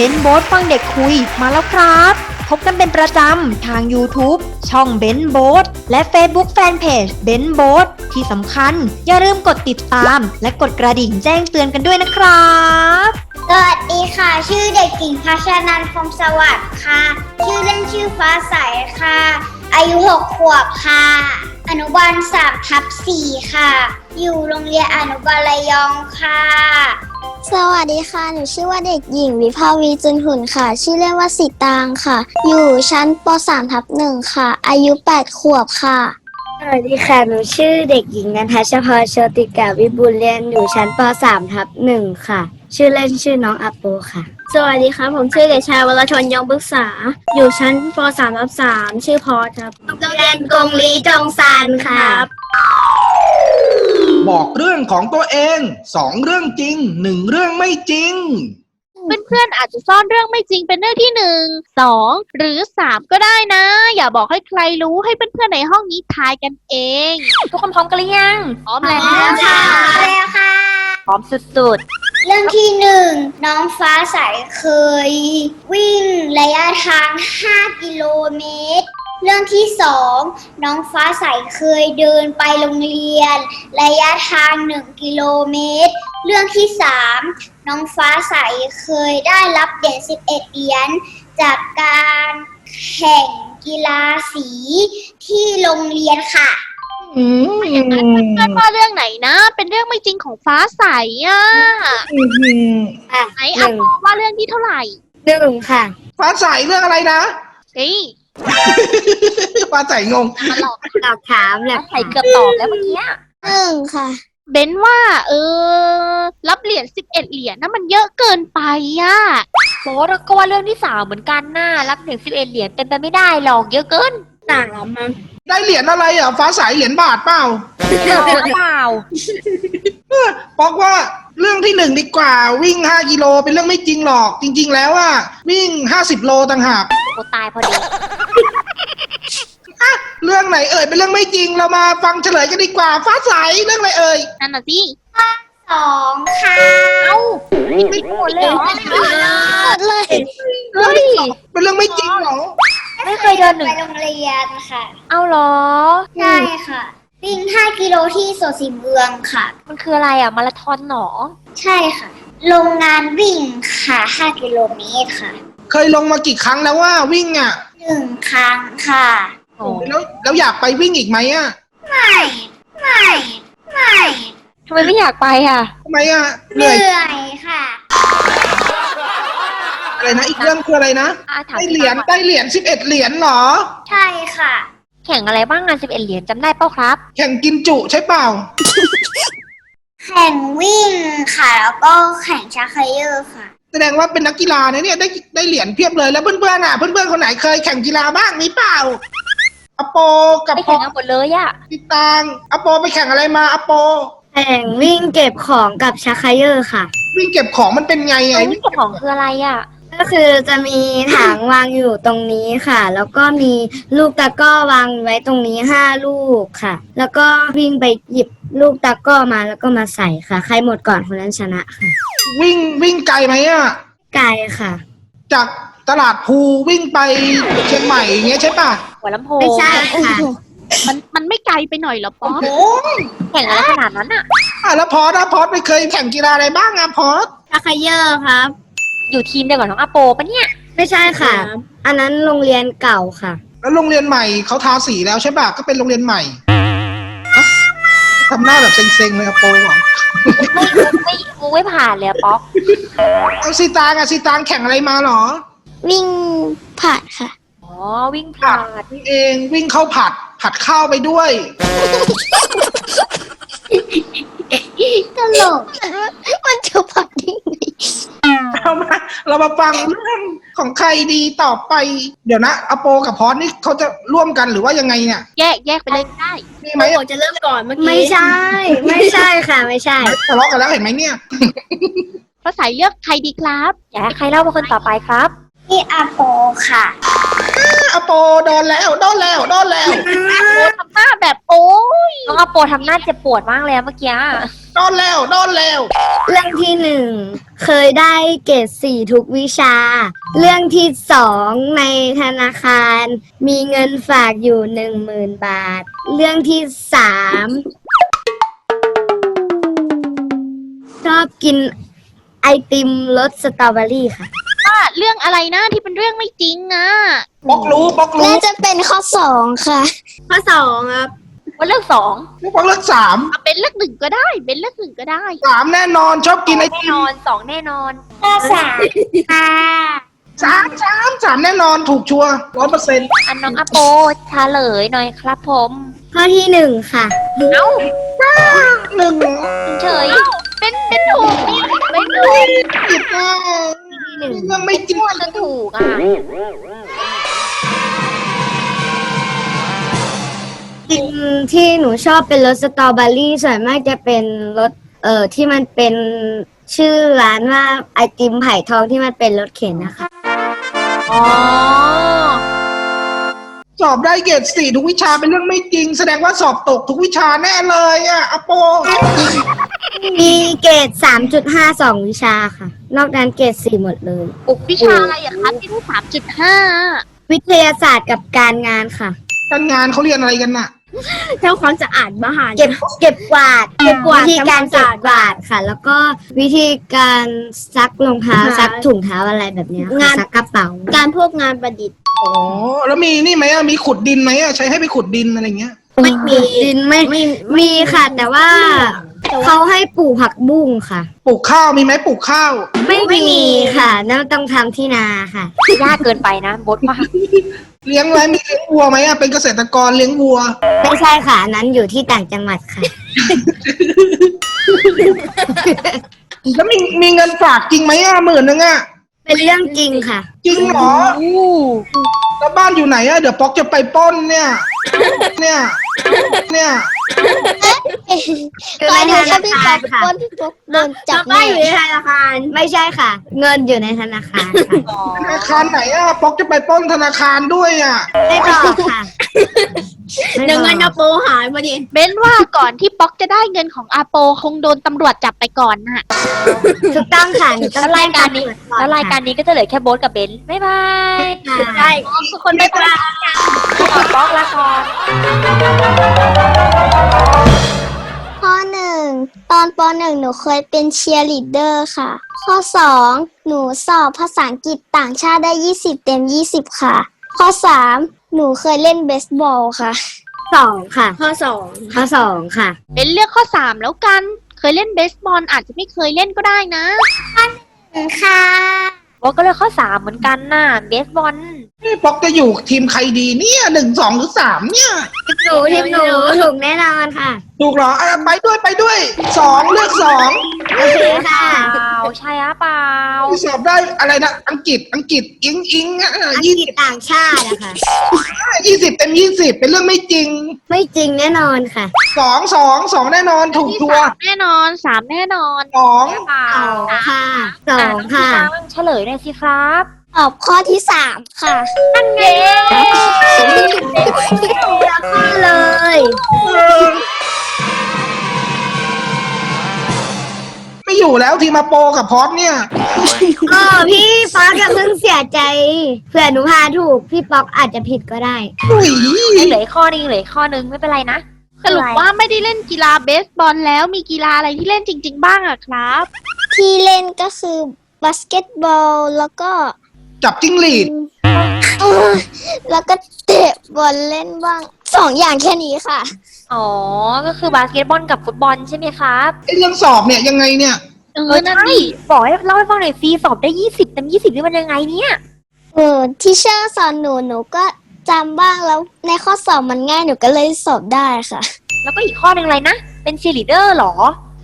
เบนโบสฟังเด็กคุยมาแล้วครับ พบกันเป็นประจำทาง YouTube ช่องเบนโบสและ Facebook Fanpage เบนโบสที่สำคัญ อย่าลืมกดติดตาม และกดกระดิ่งแจ้งเตือนกันด้วยนะครับ สวัสดีค่ะ ชื่อเด็กหญิงพัชนันท์คงสวัสดิ์ค่ะ ชื่อเล่นชื่อฟ้าใสค่ะ อายุหกขวบค่ะ อนุบาลสามทับสี่ค่ะ อยู่โรงเรียนอนุบาลระยองค่ะ สวัสดีค่ะ หนูชื่อว่าเด็กหญิงวิภาวีจุนหุ่นค่ะ ชื่อเล่นว่าสีตางค่ะ อยู่ชั้นป .3 ทับหนึ่งค่ะ อายุ 8 ขวบค่ะ สวัสดีค่ะ หนูชื่อเด็กหญิงนันทชพรโชติกาวิบูลย์เรียนอยู่ชั้นป .3 ทับหนึ่งค่ะ ชื่อเล่นชื่อน้องอัปโปค่ะ สวัสดีครับผมชื่อเด็กชายวรชนยองปรึกษา อยู่ชั้นป .3 ทับ3ชื่อพอสครับโรงเรียนกงลีจงซานครับ บอกเรื่องของตัวเองสองเรื่องจริงหนึ่งเรื่องไม่จริง เพื่อนๆอาจจะซ่อนเรื่องไม่จริงเป็นเรื่องที่หนึ่งสองหรือสามก็ได้นะ อย่าบอกให้ใครรู้ให้เพื่อนๆในห้องนี้ทายกันเอง ทุกคนพร้อมกันหรือยังพร้อมแล้วค่ะแล้วค่ะ พร้อมสุดเรื่องที่หนึ่งน้องฟ้าใสเคย วิ่งระยะทาง 5 กิโลเมตร เรื่องที่สองน้องฟ้าใสเคยเดินไปโรงเรียน ระยะทาง1กิโลเมตร เรื่องที่สามน้องฟ้าใสเคยได้รับเหรียญ11เหรียญจากการแข่งกีฬาสีที่โรงเรียนค่ะ อืมๆเพื่อนๆว่าเรื่องไหนนะ เป็นเรื่องไม่จริงของฟ้าใสอะอะไหนอะว่าเรื่องที่เท่าไหร่หนึ่งค่ะ ฟ้าใสเรื่องอะไรนะ เฮ้ย ฟ้าใสงง มาหลอกตอบถามแหละใส่เกือบตอบแล้วเมื่อกี้หนึ่งค่ะ เบนว่า เออ รับเหรียญสิบเอ็ดเหรียญนะมันเยอะเกินไปอะโบสก็ว่าเรื่องที่สามเหมือนกันน่ารับถึงสิบเอ็ดเหรียญเป็นไปไม่ได้หรอกเยอะเกิน ต่างแล้วมั้งได้เหรียญอะไรอะ ฟ้าใสเหรียญบาทเปล่าหรือเปล่าบอกว่าเรื่องที่หนึ่งดีกว่าวิ่งห้ากิโลเป็นเรื่องไม่จริงหรอก จริง ๆ แล้วอะวิ่งห้าสิบโลต่างหากโคตายพอดีเรื่องไหนเอ่ยเป็นเรื่องไม่จริงเรามาฟังเฉลยกันดีกว่า ฟ้าใสเรื่องอะไรเอ่ยนั่นน่ะสิสองค่ะไม่หมดเลยเหรอ เลยเรื่องที่สองเป็นเรื่องไม่จริงเหรอ ไม่เคยเดินหนึ่งไปโรงเรียนค่ะ เอาเหรอใช่ค่ะ วิ่ง 5 กิโลที่โซสีเมืองค่ะ มันคืออะไรอะ มาราธอนเหรอใช่ค่ะโรงงานวิ่งค่ะ 5 กิโลเมตรค่ะ เคยลงมากี่ครั้งแล้วว่าวิ่งอะหนึ่งครั้งค่ะโอ้แล้วแล้วอยากไปวิ่งอีกไหมอะ ไม่ ไม่ ไม่ทำไมไม่อยากไปอะทำไมอะเหเหนื่อยนื่อยค่ะ อะไรนะ อีกเรื่องคืออะไรนะอะถามได้เหรียญได้เหรียญสิบเอ็ดเหรียญเหรอ ใช่ค่ะ แข่งอะไรบ้างงานสิบเอ็ดเหรียญจำได้เปล่าครับ แข่งกินจุใช่เปล่า แข่งวิ่งค่ะ แล้วก็แข่งชักเขยอร์ค่ะ แสดงว่าเป็นนักกีฬานะเนี่ยได้ได้เหรียญเพียบเลยแล้วเพื่อนๆอะเพื่อนๆคนไหนเคยแข่งกีฬาบ้างมีเปล่าอโปกับไปพอแข่งกันหมดเลยอะติดตางอโปไปแข่งอะไรมาอโป แข่งวิ่งเก็บของกับชักไคเยอร์ค่ะ วิ่งเก็บของมันเป็นไงไงไอ้นี่ของคืออะไรอะ ก็คือจะมีถังวางอยู่ตรงนี้ค่ะ แล้วก็มีลูกตะกร้อวางไว้ตรงนี้ห้าลูกค่ะ แล้วก็วิ่งไปหยิบลูกตะกร้อมาแล้วก็มาใส่ค่ะ ใครหมดก่อนคนนั้นชนะค่ะวิ่งวิ่งไกลไหมอะ ไกลค่ะ จากตลาดภูวิ่งไปเชียงใหม่อย่างเงี้ยใช่ป่ะหัวลำโพงไม่ใช่ค่ะ มันมันไม่ไกลไปหน่อยเหรอป๊อปโอ้ยแข่งอะไรขนาดนั้นอะอะแล้วพอสนะพอสไปเคยแข่งกีฬาอะไรบ้างอะพอส ชักไคเยอร์ครับ อยู่ทีมเดียวกับน้องอาโปปะเนี่ย ไม่ใช่ค่ะ อันนั้นโรงเรียนเก่าค่ะ แล้วโรงเรียนใหม่เขาทาสีแล้วใช่ป่ะก็เป็นโรงเรียนใหม่ทำหน้าแบบเซ็งๆเลยอโปอะไม่ไม่กูไม่ผ่านเลยอะป๊อกเอาสีตางอะสีตางแข่งอะไรมาเหรอ วิ่งผ่านค่ะ อ๋อวิ่งผ่านวิ่งเองวิ่งเข้าผัด ผัดข้าวไปด้วย ตลก มันจะผ่านได้ไงเรามาเรามาฟังเรื่องของใครดีต่อไป เดี๋ยวนะอโปกับพอสนี่เขาจะร่วมกันหรือว่ายังไงเนี่ยแยกแยกไปเลยก็ได้มีไหมจะเริ่มก่อนเมื่อกี้ไม่ใช่ ไม่ใช่ค่ะ ไม่ใช่ทะเลาะกันแล้วเห็นไหมเนี่ยพระสายเลือกใครดีครับอยากให้ใครเล่าเป็นคนต่อไปครับพี่อาโปค่ะอโปโดนแล้วโดนแล้วโดนแล้วโอ้ทำหน้าแบบโอ้ย น้องอาโปทำหน้าเจ็บปวดมากเลยอะเมื่อกี้ไปโดนแล้วโดนแล้ว เรื่องที่หนึ่งเคยได้เกรดสี่ทุกวิชา เรื่องที่สองในธนาคาร มีเงินฝากอยู่หนึ่งหมื่นบาท เรื่องที่สามชอบกินไอติมรสสตรอเบอรี่ค่ะ ว่าเรื่องอะไรนะที่เป็นเรื่องไม่จริงอะ ป๊อกรู้ป๊อกรู้ น่าจะเป็นข้อสองค่ะ ข้อสองครับ ว่าเรื่องสองป๊อกเลือกสามเอาเป็นเรื่องหนึ่งก็ได้ เป็นเรื่องหนึ่งก็ได้สามแน่นอนชอบกินไอแน่ตินมอนสองแน่นอนข้อสามค่ะสามสามสามแน่นอนถูกชัวร้อยเปอร์เซ็นต์อันน้องอโปเฉลยหน่อยครับผมข้อที่หนึ่งค่ะหนึ่งเฉยเป็นเป็นถูกนี่เป็นถูกผิดนะเรื่องไม่จริงจะถูกอะ กินที่หนูชอบเป็นรสสตรอเบอรี่ส่วนมากจะเป็นรสเอ่อที่มันเป็นชื่อร้านว่าไอติมไผ่ทองที่มันเป็นรสเข็นนะคะ อ๋อ สอบได้เกรดสี่ทุกวิชาเป็นเรื่องไม่จริง แสดงว่าสอบตกทุกวิชาแน่เลยอะอโป มีเกรด 3.52 วิชาค่ะ นอกนั้นเกรด 4 หมดเลย วิชาอะไรอะครับที่ได้สามจุดห้าวิทยาศาสตร์กับการงานค่ะ การงานเขาเรียนอะไรกันน่ะ เท่าความสะอาดบ้านเก็บเก็บกวาดเก็บกวาดวิธีการเก็บกวาดค่ะ แล้วก็วิธีการซักรองเท้าซักถุงเท้าอะไรแบบเนี้ยค่ะซักกระเป๋า การพวกงานประดิษฐ์อ๋อแล้วมีนี่ไหมอะมีขุดดินไหมอะใช้ให้ไปขุดดินอะไรเงี้ย ไม่มีดินไม่มีค่ะ แต่ว่า เขาให้ปลูกผักบุ้งค่ะ ปลูกข้าวมีไหมปลูกข้าว ไม่มีค่ะนั่นต้องทำที่นาค่ะ ยากเกินไปนะบดว่าเลี้ยงไว้มีเลี้ยงวัวไหมอะเป็นเกษตรกรเลี้ยงวัว ไม่ใช่ค่ะอันนั้นอยู่ที่ต่างจังหวัดค่ะ แล้วมีมีเงินฝากจริงไหมอะหมื่นนึงอะ เป็นเรื่องจริงค่ะ จริงเหรอแล้วบ้านอยู่ไหนอะเดี๋ยวป๊อกจะไปปล้นเนี่ย เนี่ย เนี่ยคอยดูถ้าพี่ป๊อกปล้นพี่ป๊อกโดนจับแน่ธนาคาร ไม่ใช่ค่ะ เงินอยู่ในธนาคารค่ะธนาคารไหนอะป๊อกจะไปปล้นธนาคารด้วยอะไม่บอกค่ะ เดี๋ยวเงินจะปูหายมาดิเบนว่าก่อนที่ป๊อกจะได้เงินของอาโปคงโดนตำรวจจับไปก่อนน่ะ ถูกต้องค่ะหนูต้องแล้วรายการนี้แจ้งตำวจก่อนแล้วรายการนี้ก็จะเหลือแค่โบสกับเบนซ์บ๊ายบายค่ะใช่ทุกคนบ๊ายบายขอบอกลาก่อน ข้อหนึ่งตอนปหนึ่งหนูเคยเป็นเชียร์ลีดเดอร์ค่ะ ข้อสองหนูสอบภาษาอังกฤษต่างชาติได้ 20 เต็ม 20 ค่ะ ข้อสาม หนูเคยเล่นเบสบอลค่ะ สองค่ะ ข้อสองข้อสองค่ะ เป็นเลือกข้อสามแล้วกัน เคยเล่นเบสบอลอาจจะไม่เคยเล่นก็ได้นะค่ะโบสก็เลยข้อสามเหมือนกันน่ะเบสบอลนี่ป๊อกจะอยู่ทีมใครดีเนี่ยหนึ่งสองหรือสามเนี่ยหนูทีมหนูถูกแน่นอนค่ะ ถูกเหรออะไปด้วยไปด้วยสองเลือกสอง โอเคค่ะเปล่าใช่อะเปล่าสอบได้อะไรนะ อังกฤษ อังกฤษ อิงอิงอะอังยี่กฤษต่างชาติอะค่ะ ยี่สิบเต็มยี่สิบเป็นเรื่องไม่จริง ไม่จริงแน่นอนค่ะ สองสองสองแน่นอนถูกที่ชัวสาร์มแน่นอนสามแน่นอนสองเปล่าสองค่ะสองค่ะ อ่น้องเฉลยหน่อยสิครับ ตอบข้อที่สามค่ะเย้เล อยู่แล้วทีมมาโปกับพอดเนี่ย อ๋อพี่ป๊อกอย่าเพิ่งเสียใจเผื่อหนูพาถูก พี่ป๊อกอาจจะผิดก็ได้ อุ้ยเหลืออกข้อนึงเหลืออกข้อนึงไม่เป็นไรนะ สรุปว่าไม่ได้เล่นกีฬาเบสบอลแล้วมีกีฬาอะไรที่เล่นจริง ๆ บ้างอะครับ ที่เล่นก็คือบาสเกตบอลแล้วก็จับจิ้งหรีดเออแล้วก็เตะบอลเล่นบ้างสองอย่างแค่นี้ค่ะ อ๋อ ก็คือบาสเกตบอลกับฟุตบอลใช่ไหมครับ ไอ้เรื่องสอบเนี่ยยังไงเนี่ย เออนั่นดิบอกให้เล่าให้ฟังหน่อยซีสอบได้ยี่สิบเต็มยี่สิบนี่มันยังไงเนี่ย เออที่เชอร์สอนหนูหนูก็จำบ้างแล้วในข้อสอบมันง่ายหนูก็เลยสอบได้ค่ะ แล้วก็อีกข้อหนึ่งอะไรนะ เป็นเชียร์ลีดเดอร์หรอ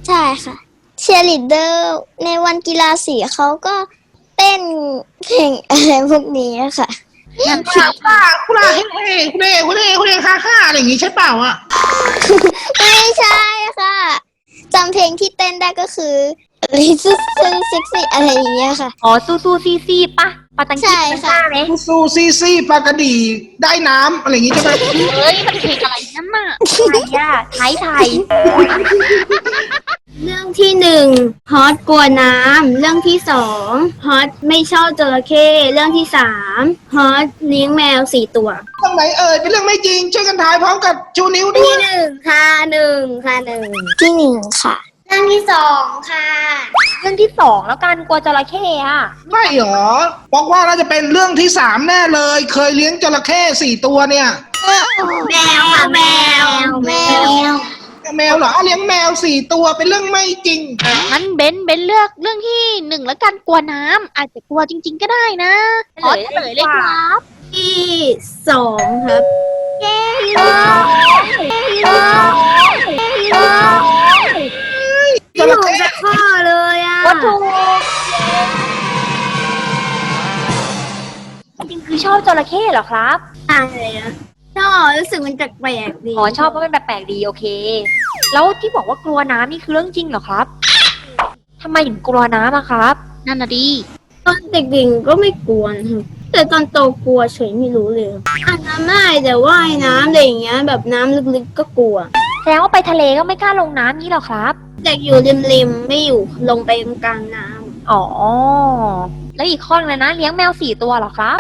ใช่ค่ะเชียร์ลีดเดอร์ในวันกีฬาสีเขาก็เต้นเพลงอะไรพวกนี้ค่ะคุลาคุลาคุลาเฮ้เฮ้คุเร่คุเร่คุเร่ฮ่าฮ่าอะไรอย่างงี้ใช่เปล่าอะไม่ใช่ค่ะจำเพลงที่เต้นได้ก็คือ Little Sexy อะไรอย่างเงี้ยค่ะ อ๋อซูซูซีซีปะปาตังใช่กี้ค่ะซ่าไหมซูซูซีซีปลากระดีได้น้ำอะไรอย่างงี้ใช่ไหมเฮ้ย มันเพลงอะไรนั่นน่ะไทยอะไทยไทยเรื่องที่หนึ่งฮอตกลัวน้ำเรื่องที่สองฮอตไม่ชอบจระเข้เรื่องที่สามฮอตเลี้ยงแมวสี่ตัว ตรงไหนเอ่ยเป็นเรื่องไม่จริงช่วยกันทายพร้อมกับชูนิ้วด้วที่ยหนึ่งค่ะหนึ่งค่ะหนึ่งที่หนึ่งค่ะ รื่องที่สองค่ะเรื่องที่สองแล้วกันกลัวจระเข้อะไม่หรอบอกว่าน่าจะเป็นเรื่องที่สามแน่เลย เคยเลี้ยงจระเข้สี่ตัวเนี่ยแมวค่ะแมวแมวแมวเหรอเลี้ยงแมวสี่ตัวเป็นเรื่องไม่จริงงั้นเบนเบนเลือกเรื่องที่หนึ่งแล้วกันกลัวน้ำอาจจะกลัวจริง ๆ ก็ได้นะขอเฉลยเลยครับ ที่สองครับจ ระเข้สักข้อเลยอะวัตถุจริงๆคือชอบจระเข้เหรอครับอะไรอะชอบรู้สึกมันแปลกๆดีอ๋อชอบเพราะมันแปลกๆดีโอเค แล้วที่บอกว่ากลัวน้ำนี่คือเรื่องจริงเหรอครับทำไมถึงกลัวน้ำอะครับ นั่นน่ะดีตอนเด็กๆก็ไม่กลัวนะครับแต่ตอนโตกลัวเฉยไม่รู้เลยอ่านน้ำได้แต่ว่ายน้ำอะไรอย่างเงี้ย แบบน้ำลึกๆก็กลัวแสดงว่าไปทะเลก็ไม่กล้าลงน้ำนี่หรอครับ แต่อยู่ริมๆไม่อยู่ลงไปกลางน้ำอ๋อ แล้วอีกข้อนึงเลยนะ เลี้ยงแมวสี่ตัวเหรอครับ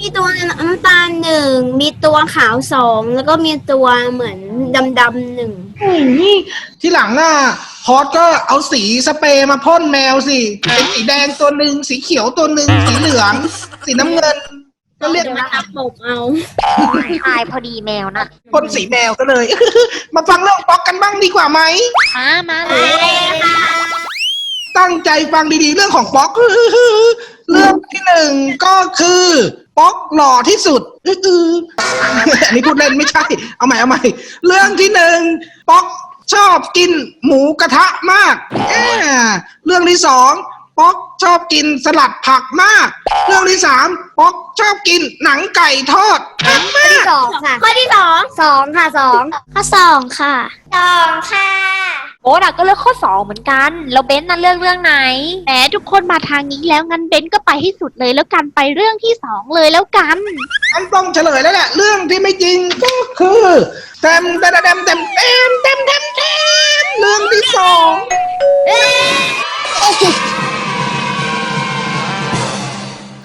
มีตัวน้ำตาลหนึ่งมีตัวขาวสองแล้วก็มีตัวเหมือนดำๆหนึ่งที่หลังน่ะพอดก็เอาสีสเปรย์มาพ่นแมวสิ เป็นสีแดงตัวหนึ่งสีเขียวตัวหนึ่งสีเหลือง สีน้ำเงิน ก็เรียกเดี๋ยวมาตับปบเอาตายพอดีแมวนะพ่นสีแมวก็เลย มาฟังเรื่องป๊อกกันบ้างดีกว่าไหม มามาเลยตั้งใจฟังดีๆ เรื่องของป๊อก เรื่องที่หนึ่งก็คือ ป๊อกหล่อที่สุดอื้อๆอันนี้พูดเล่นไม่ใช่ เอาใหม่เอาใหม่ เรื่องที่หนึ่งป๊อกชอบกินหมูกระทะมากแอ่เรื่องที่สอง ป๊อกชอบกินสลัดผักมาก เรื่องที่สามป๊อกชอบกินหนังไก่ทอดข้อมากที่สองค่ะข้อที่สองสองค่ะสองข้อสองค่ะสองค่ะโอ้รักก็เลือกข้อสองเหมือนกัน แล้วเบนนั่นเลือกเรื่องไหนแหมทุกคนมาทางนี้แล้วงั้นเบนก็ไปให้สุดเลยแล้วกันไปเรื่องที่สองเลยแล้วกันมันต้องเฉลยแล้วแหละ เรื่องที่ไม่จริงก็คือเต็มเต็มเต็มเต็มเต็มเต็มเต็มเต็มเรื่องที่สองโอ้โ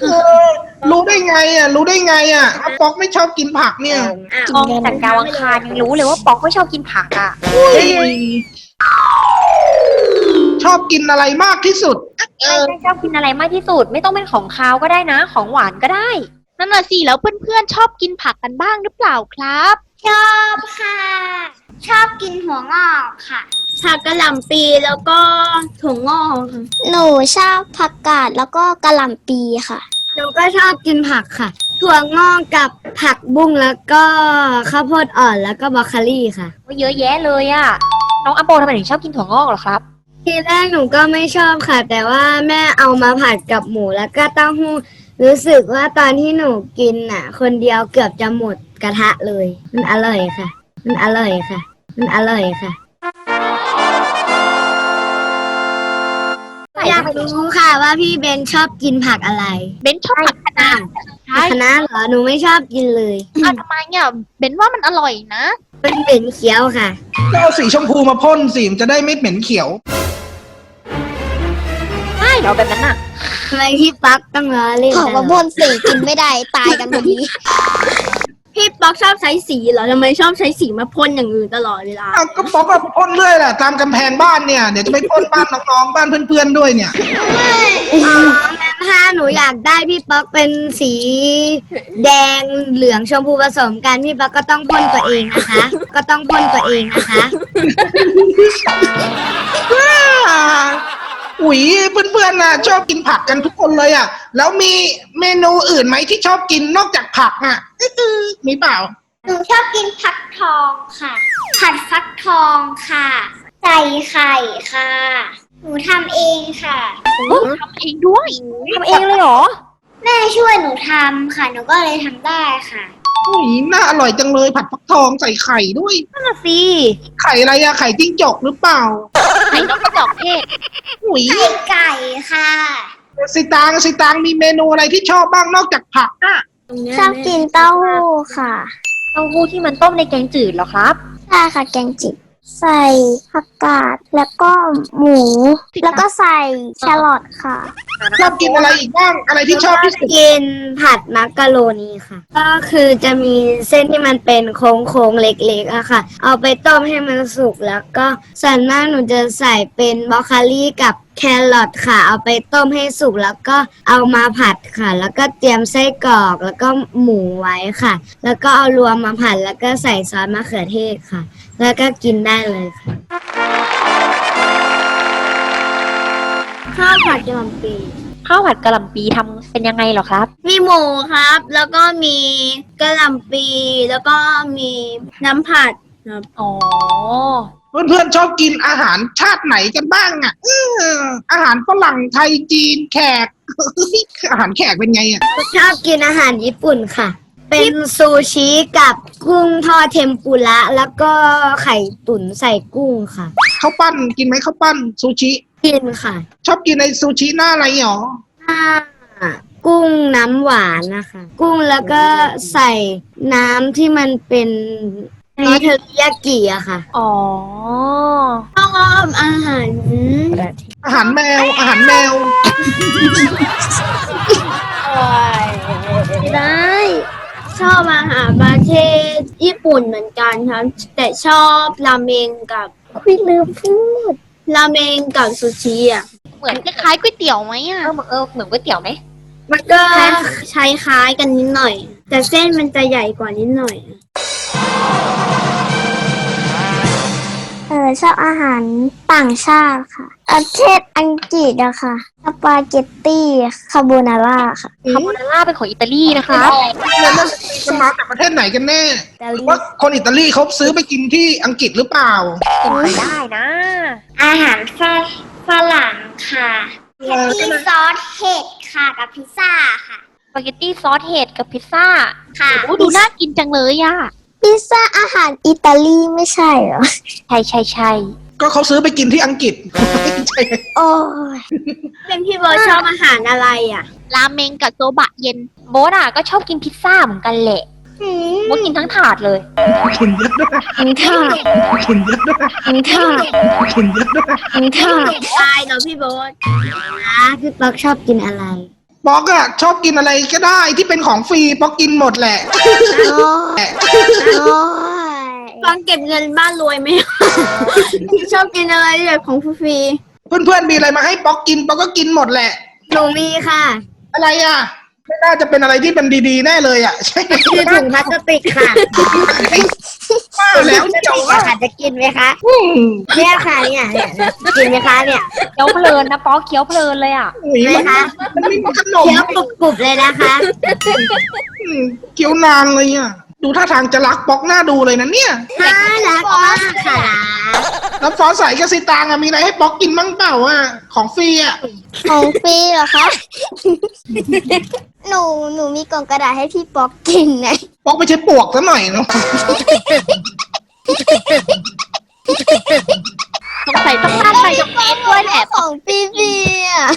เออรู้ได้ไงอะ รู้ได้ไงอะว่าป๊อกไม่ชอบกินผักเนี่ยมองจากดาวอังคารยังรู้เลยว่าป๊อกไม่ชอบกินผักอะชอบกินอะไรมากที่สุดใช่ใช่ชอบกินอะไรมากที่สุด ไม่ต้องเป็นของคาวก็ได้นะ ของหวานก็ได้ นั่นน่ะสิแล้วเพื่อนๆชอบกินผักกันบ้างหรือเปล่าครับ ชอบค่ะ ชอบกินหัวงอกค่ะ ผักกระหล่ำปีแล้วก็ถั่วงอกค่ะหนูชอบผักกาดแล้วก็กะหล่ำปีค่ะ หนูก็ชอบกินผักค่ะ ถั่วงอกกับผักบุ้งแล้วก็ข้าวโพดอ่อนแล้วก็บรอกโคลี่ค่ะก็เยอะแยะเลยอะน้องอัปโปทำไมถึงชอบกินถั่วงอกเหรอครับ ทีแรกหนูก็ไม่ชอบค่ะ แต่ว่าแม่เอามาผัดกับหมูแล้วก็เต้าหู้รู้สึกว่าตอนที่หนูกินน่ะ คนเดียวเกือบจะหมด กระทะเลย มันอร่อยค่ะ มันอร่อยค่ะ มันอร่อยค่ะ อยากรู้ค่ะว่าพี่เบนชอบกินผักอะไรเบนชอบผักคะน้าใช่ผักคะน้าเหรอ หนูไม่ชอบกินเลยอะทำไมเนี่ยเบนว่ามันอร่อยนะ มันเป็นเขียวค่ะ ก็เอาสีชมพูมาพ่นสีมันจะได้ไม่เหม็นเขียวใช่เหรอแบบนั้นอะทำไมพี่ปั๊กต้องล้อเล่นของมาตลพ่อดนสีกินไม่ได้ตายกันพอดี พี่ป๊อกชอบใช้สีเหรอทำไมชอบใช้สีมาพ่นอย่างอื่นตลอดเวลาอ้าวก็ป๊อกก็พ่นเรื่อยแหละตามกำแพงบ้านเนี่ยเดี๋ยวจะไปพ่นบ้านน้องๆบ้านเพื่อนๆด้วยเนี่ยถ้าหนูอยากได้พี่ป๊อกเป็นสีแดงเหลืองชมพูผสมกันพี่ป๊อกก็ต้องพ่นตัวเองนะคะ ก็ต้องพ่นตัวเองนะคะ อุ๋ยเพื่อนๆนะชอบกินผักกันทุกคนเลยอะ แล้วมีเมนูอื่นไหมที่ชอบกินนอกจากผักอะอื้อๆมีเปล่า หนูชอบกินผักทองค่ะ ผัดฟักทองค่ะ ใส่ไข่ค่ะ หนูทำเองค่ะ ทำเองด้วย ทำเองเลยเหรอ แม่ช่วยหนูทำค่ะ หนูก็เลยทำได้ค่ะ อุ๋ยน่าอร่อยจังเลยผัดฟักทองใส่ไข่ด้วย นั่นน่ะสิไข่อะไรอะไข่จิ้งจกหรือเปล่าไข่นกกระจอกเทศอุ๋ยไข่ไก่ค่ะสิตางสิตางมีเมนูอะไรที่ชอบบ้างนอกจากผักอะชอบกินเต้าหู้ค่ะ เต้าหู้ที่มันต้มในแกงจืดเหรอครับ ใช่ค่ะแกงจิบ ใส่ผักกาดแล้วก็หมู แล้วก็ใส่แครอทค่ะ ชอบกินอะไรอีกบ้างอะไรที่ชอบที่สุดกินผัดมักกะโรนีค่ะ ก็คือจะมีเส้นที่มันเป็นโค้งๆเล็กๆอะค่ะ เอาไปต้มให้มันสุกแล้วก็ส่วนมากหนูจะใส่เป็นบรอกโคลีกับ แครอทค่ะ เอาไปต้มให้สุกแล้วก็เอามาผัดค่ะ แล้วก็เตรียมไส้กรอกแล้วก็หมูไว้ค่ะ แล้วก็เอารวมมาผัดแล้วก็ใส่ซอสมะเขือเทศค่ะ แล้วก็กินได้เลยค่ะ ข้าวผัดกะหล่ำปีข้าวผัดกะหล่ำปีทำเป็นยังไงเหรอครับ มีหมูครับ แล้วก็มีกระหล่ำปี แล้วก็มีน้ำผัดครับอ๋อ เพื่อนๆชอบกินอาหารชาติไหนกันบ้างอะเอออาหารฝรั่งไทยจีนแขก อาหารแขกเป็นไงอะชอบกินอาหารญี่ปุ่นค่ะ เป็นซูชิกับกุ้งทอดเทมปุระแล้วก็ไข่ตุ๋นใส่กุ้งค่ะ ข้าวปั้นกินไหมข้าวปั้นซูชิ กินค่ะ ชอบกินในซูชิหน้าอะไรหรอถ้ากุ้งน้ำหวานนะคะ กุ้งแล้วก็ใส่น้ำที่มันเป็น นิเทอริยากิอะค่ะอ๋อชอบอาหารอาหารแมว อาหารแมวได้ ชอบอาหารประเทศญี่ปุ่นเหมือนกันครับ แต่ชอบราเมงกับคุยลืมพูดราเมงกับซูชิอะเหมือนคล้ายๆก๋วยเตี๋ยวไหมอะเออเหมือนเออเหมือนก๋วยเตี๋ยวไหมมันก็ใช้คล้ายกันนิดหน่อย แต่เส้นมันจะใหญ่กว่านิดหน่อย เออชอบอาหารต่างชาติค่ะ ประเทศอังกฤษอะค่ะสปาเกตตี้คาโบนาร่าค่ะคาโบนาร่าเป็นของอิตาลีนะครับจะมาจากประเทศไหนกันแน่อิตาลีว่าคนอิตาลีเขาซื้อไปกินที่อังกฤษหรือเปล่าเป็นไปได้นะ อาหารฝฝรั่งค่ะแฮปปี้ซอสเห็ดค่ะกับพิซซ่าค่ะสปาเกตตี้ซอสเห็ดกับพิซซ่าค่ะโอ้ดูน่ากินจังเลยอะ พิซซ่าอาหารอิตาลีไม่ใช่เหรอ ใช่ใช่ใช่ก็เขาซื้อไปกินที่อังกฤษ ใช่โอ้ยเป็นพี่เบิร์ดชอบอาหารอะไรอะ ราเมงกับโซบะเย็น โบ๊ทอะก็ชอบกินพิซซ่าเหมือนกันแหละโบ๊ทกินทั้งถาดเลยกินเยอะด้วยกินข้าวกินเยอะด้วยกินข้าวกินเยอะด้วยกินข้าวตายเนาะพี่เบิร์ดนะพี่ป๊อกชอบกินอะไร ป๊อกอะชอบกินอะไรก็ได้ที่เป็นของฟรีป๊อกกินหมดแหละ โอ้ยโอ้ยตอนเก็บเงินบ้านรวยไหม ชอบกินอะไรแบบของฟรีเพื่อนๆมีอะไรมาให้ป๊อกกินป๊อกก็กินหมดแหละ ๆหนูมีค่ะ อะไรอะไม่น่าจะเป็นอะไรที่เป็นดีๆแน่เลยอะใช่ไหมคือถุงพลาสติกค่ะว่า แล้วเดี๋ยวว่าค่ะจะกินไหมคะอืมเนี่ยค่ะเนี่ยเนี่ยกินไหมคะเนี่ยเคี้ยวเพลินนะป๊อกเคี้ยวเพลินเลยอะอุ๊ยมันไหมคะมันไม่มีขนมเคี้ยวกรุบๆเลยนะคะอืมเคี้ยวนานเลยอะ ดูท่าทางจะรักป๊อกหน้าดูเลยนะเนี่ย น่ารักมากค่ะแล้วฟอใสกับสิตางอะมีอะไรให้ป๊อกกินบ้างเปล่าอะของฟรีอะของฟรีเหรอคะ หนูหนูมีกล่องกระดาษให้พี่ป๊อกกินไงป๊อกไม่ใช่ปวกซะหน่อยเนาะสงสัยต้องตั้งใจตรงนี้ด้วยแหละของฟรีๆอะเฮ้ยเป็นโ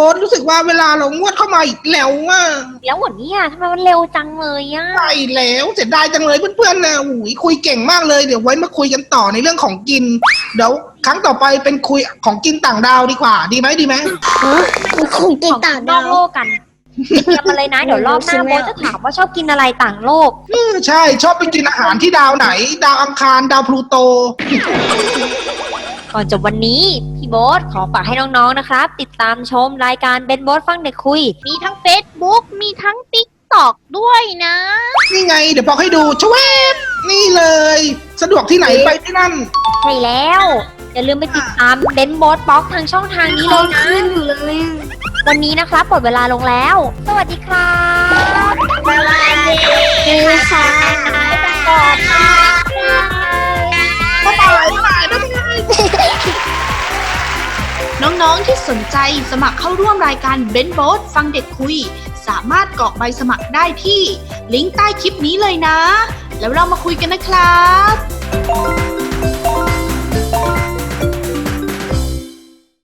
บสรู้สึกว่าเวลาเรางวดเข้ามาอีกแล้วว่าแล้วหมดเนี่ยทำไมมันเร็วจังเลยอะไปแล้วเสียดายจังเลยเพื่อนๆนะอุ้ยคุยเก่งมากเลยเดี๋ยวไว้มาคุยกันต่อในเรื่องของกิน เดี๋ยวครั้งต่อไปเป็นคุยของกินต่างดาวดีกว่า ดีไหมดีไหมมันคงกินต่างนดาอกว โลกกันเตรียมมาเลยนะ เดี๋ยวรอบหน้าโบ๊ทจะถามว่าชอบกินอะไรต่างโลก เออใช่ ชอบไปกินอาหารที่ดาวไหน ดาวอังคารดาวพลูโต ก่อนจบวันนี้พี่โบ๊ทขอฝากให้น้องๆนะครับ ติดตามชมรายการเบนโบ๊ทฟังเด็กคุย มีทั้ง Facebook มีทั้ง TikTok ด้วยนะ นี่ไง เดี๋ยวบอกให้ดูชวบนี่เลย สะดวกที่ไหนไปที่นั่น ใช่แล้ว อย่าลืมไปติดตามเบนโบ๊ทบ็อกทางช่องทางนี้เลยนะขึ้นอยู่เลยวันนี้นะครับหมดเวลาลงแล้ว สวัสดีครับสวัสดีค่ะก่อนค่ะ น้อง ๆ ที่สนใจสมัครเข้าร่วมรายการเบนโบ t ฟังเด็กคุย สามารถกรอกใบสมัครได้ที่ ลิงก์ใต้คลิปนี้เลยนะ แล้วเรามาคุยกันนะครับ